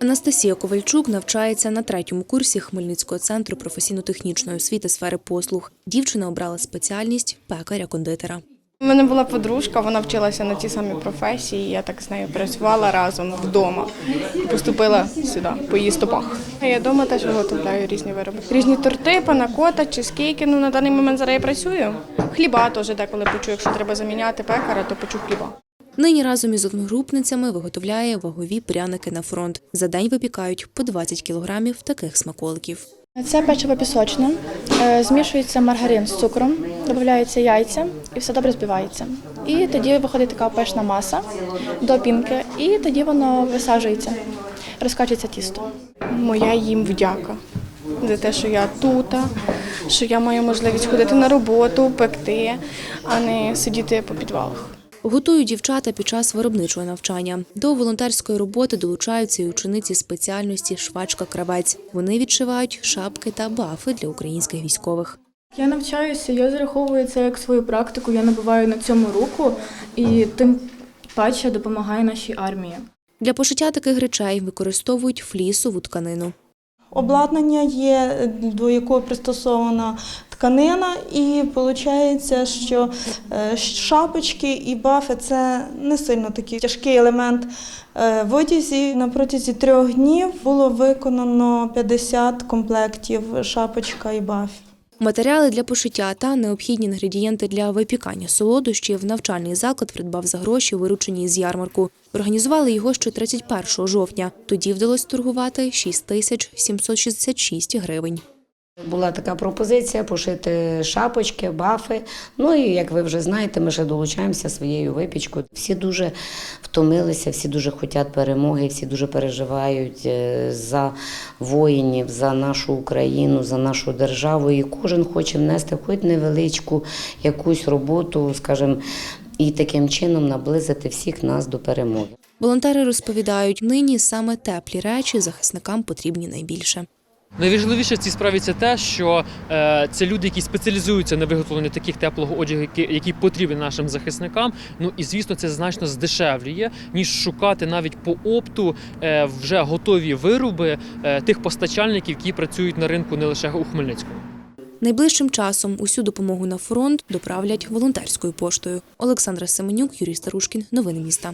Анастасія Ковальчук навчається на третьому курсі Хмельницького центру професійно-технічної освіти сфери послуг. Дівчина обрала спеціальність пекаря-кондитера. У мене була подружка, вона вчилася на тій самій професії. Я так з нею працювала разом вдома поступила сюди по її стопах. Я вдома теж виготовляю різні вироби. Різні торти, панакота, чизкейки. Ну на даний момент зараз я працюю. Хліба теж деколи почу. Якщо треба заміняти пекаря, то почу хліба. Нині разом із одногрупницями виготовляє вагові пряники на фронт. За день випікають по 20 кілограмів таких смаколиків. Це печиво пісочне, Е, змішується маргарин з цукром, додаються яйця і все добре збивається. І тоді виходить така пишна маса до пінки, і тоді воно висаджується, розкачується тісто. Моя їм вдяка за те, що я тут, що я маю можливість ходити на роботу, пекти, а не сидіти по підвалах. Готують дівчата під час виробничого навчання. До волонтерської роботи долучаються і учениці спеціальності швачка-кравець. Вони відшивають шапки та бафи для українських військових. Я навчаюся, я зараховую це як свою практику, я набиваю на цьому руку і тим паче допомагаю нашій армії. Для пошиття таких речей використовують флісову тканину. Обладнання є, до якого пристосована тканина, і виходить, що е, шапочки і бафи це не сильно такий тяжкий елемент е, в одязі. На протязі трьох днів було виконано 50 комплектів шапочка і бафів. Матеріали для пошиття та необхідні інгредієнти для випікання солодощів навчальний заклад придбав за гроші, виручені з ярмарку. Організували його ще 31 жовтня. Тоді вдалося торгувати 6766 тисяч 766 гривень. Була така пропозиція пошити шапочки, бафи. Ну і як ви вже знаєте, ми ще долучаємося своєю випічкою. Всі дуже втомилися, всі дуже хочуть перемоги, всі дуже переживають е, за воїнів, за нашу Україну, за нашу державу. І кожен хоче внести хоч невеличку якусь роботу, скажімо, і таким чином наблизити всіх нас до перемоги. Волонтери розповідають, нині саме теплі речі захисникам потрібні найбільше. Найважливіше в цій справі це те, що е, це люди, які спеціалізуються на виготовленні таких теплого одягу, який потрібен нашим захисникам. Ну і звісно, це значно здешевлює, ніж шукати навіть по опту е, вже готові вироби е, тих постачальників, які працюють на ринку не лише у Хмельницькому. Найближчим часом усю допомогу на фронт доправлять волонтерською поштою. Олександра Семенюк, Юрій Старушкін. Новини міста.